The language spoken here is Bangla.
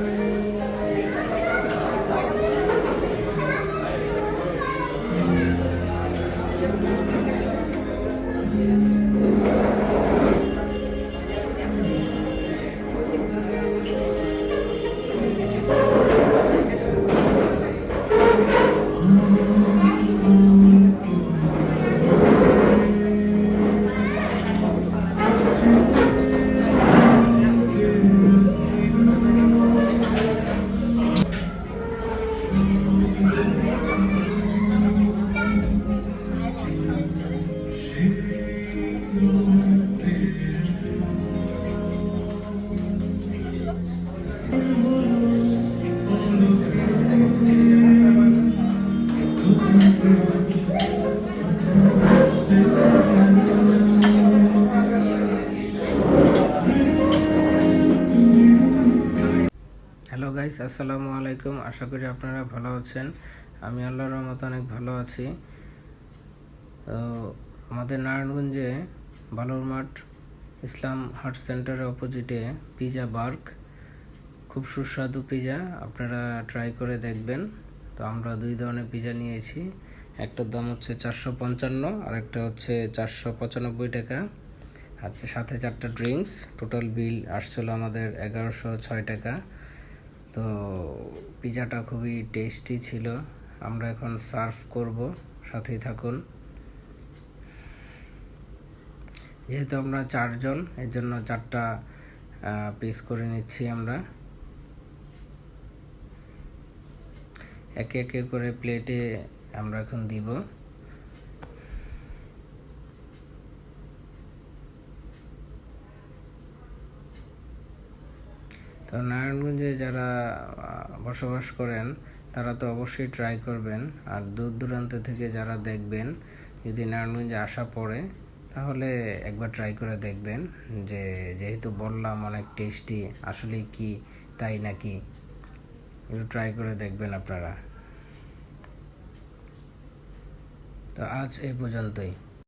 Mm-hmm. হ্যালো গাইস, আসসালামু আলাইকুম। আশা করি আপনারা ভালো আছেন। আমি আল্লাহর রহমতে অনেক ভালো আছি। তো আমাদের নারায়ণগঞ্জে বালুরমাঠ ইসলাম হার্ট সেন্টারের অপোজিটে পিজা বার্ক খুব সুস্বাদু পিজা আপনারা ট্রাই করে দেখবেন। তো আমরা দুই ধরনের পিজা নিয়েছি। একটার দাম হচ্ছে চারশো পঞ্চান্ন, আর একটা হচ্ছে চারশো পঁচানব্বই টাকা। আর সাথে চারটা ড্রিঙ্কস টোটাল বিল আসছিল আমাদের এগারোশো ছয় টাকা। তো পিজাটা খুবই টেস্টি ছিল। আমরা এখন সার্ভ করব, সাথেই থাকুন। যেহেতু আমরা চারজন এর জন্য চারটা পিস করে নিচ্ছি আমরা। একে একে করে প্লেটে আমরা এখন দিব। তো নারায়ণগঞ্জে যারা বসবাস করেন, তারা তো অবশ্যই ট্রাই করবেন। আর দূর দূরান্ত থেকে যারা দেখবেন, যদি নারায়ণগঞ্জে আসা পড়ে, তাহলে একবার ট্রাই করে দেখবেন যে, যেহেতু বললাম অনেক টেস্টি আসলে কি, তাই নাকি? একটু ট্রাই করে দেখবেন আপনারা। तो आज ए बुझलते